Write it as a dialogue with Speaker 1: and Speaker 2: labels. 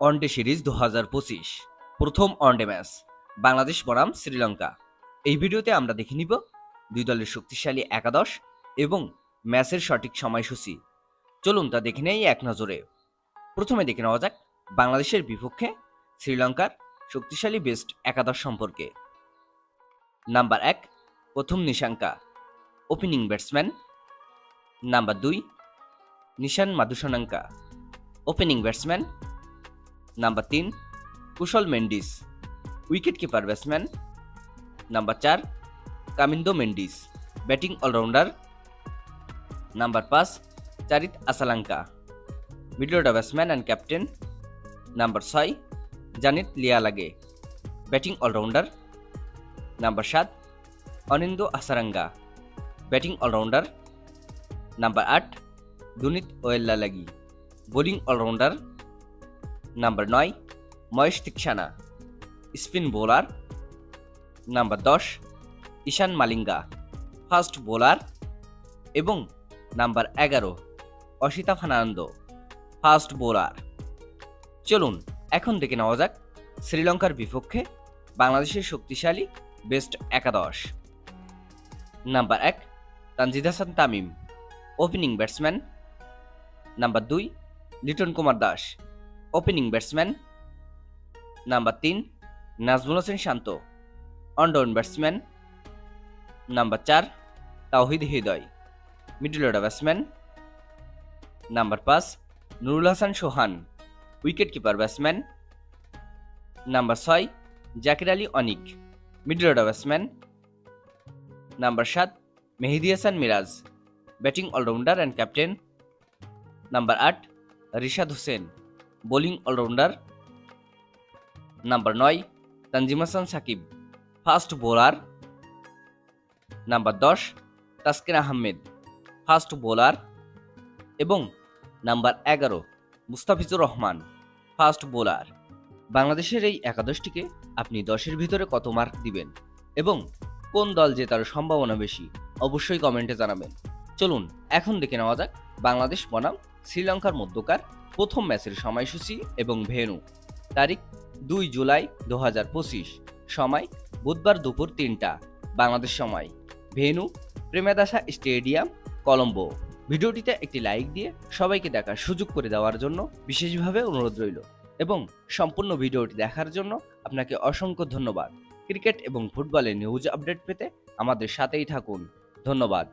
Speaker 1: One day series দু হাজার পঁচিশ। প্রথম ওয়ানডে ম্যাচ, বাংলাদেশ বনাম শ্রীলঙ্কা। এই ভিডিওতে আমরা দেখে নিব দুই দলের শক্তিশালী একাদশ এবং ম্যাচের সঠিক সময়সূচি। চলুন তা দেখে নেই এক নজরে। প্রথমে দেখে নেওয়া যাক বাংলাদেশের বিপক্ষে শ্রীলঙ্কার শক্তিশালী বেস্ট একাদশ সম্পর্কে। নাম্বার এক, প্রথম নিশাঙ্কা, ওপেনিং ব্যাটসম্যান। নাম্বার দুই, Nishan Madushanka opening batsman. Number তিন Kusal Mendis wicket keeper batsman number চার Kamindu Mendis batting allrounder number পাঁচ Charith Asalanka middle order batsman and captain number ছয় জানিত লিয়ালাগে ব্যাটিং অলরাউন্ডার নাম্বার সাত Wanindu Hasaranga batting allrounder number আট Dunith Wellalage bowling allrounder number নয় Maheesh Theekshana spin bowler number দশ ঈশান Malinga fast bowler এবং number এগারো Asitha ফানানন্দ fast bowler চলুন, এখন দেখে নেওয়া যাক শ্রীলঙ্কার বিপক্ষে বাংলাদেশের শক্তিশালী বেস্ট একাদশ। নাম্বার এক, Tanzid Hasan Tamim opening batsman number দুই, Liton Kumar Das. Opening batsman number তিন Najmul Hossain Shanto one down batsman number চার Towhid Hridoy middle order batsman number পাঁচ Nurul Hasan Sohan wicket keeper batsman number ছয় Jaker Ali Anik middle order batsman number সাত Mehedi Hasan Miraz batting allrounder and captain number আট Rishad Hossain bowling allrounder number নয়, Tanzim Hasan Sakib. Fast bowler number দশ, Taskin Ahmed. Fast bowler এবং number এগারো, Mustafizur Rahman. Fast bowler. বাংলাদেশের এই একাদশটিকে আপনি দশের ভিতরে কত মার্ক দিবেন এবং কোন দল জেতার সম্ভাবনা বেশি, অবশ্যই কমেন্টে জানাবেন। চলুন, এখন দেখে নেওয়া যাক বাংলাদেশ বনাম শ্রীলঙ্কার মধ্যকার প্রথম ম্যাচের সময়সূচি এবং ভেনু তারিখ দুই জুলাই দু হাজার পঁচিশ, সময় বুধবার দুপুর তিনটা, বাংলাদেশ সময়। Venue, Premadasa stadium, Colombo. ভিডিওটিতে একটি লাইক দিয়ে সবাইকে দেখার সুযোগ করে দেওয়ার জন্য বিশেষভাবে অনুরোধ রইল এবং সম্পূর্ণ ভিডিওটি দেখার জন্য আপনাকে অসংখ্য ধন্যবাদ। ক্রিকেট এবং ফুটবলের নিউজ আপডেট পেতে আমাদের সাথেই থাকুন। ধন্যবাদ।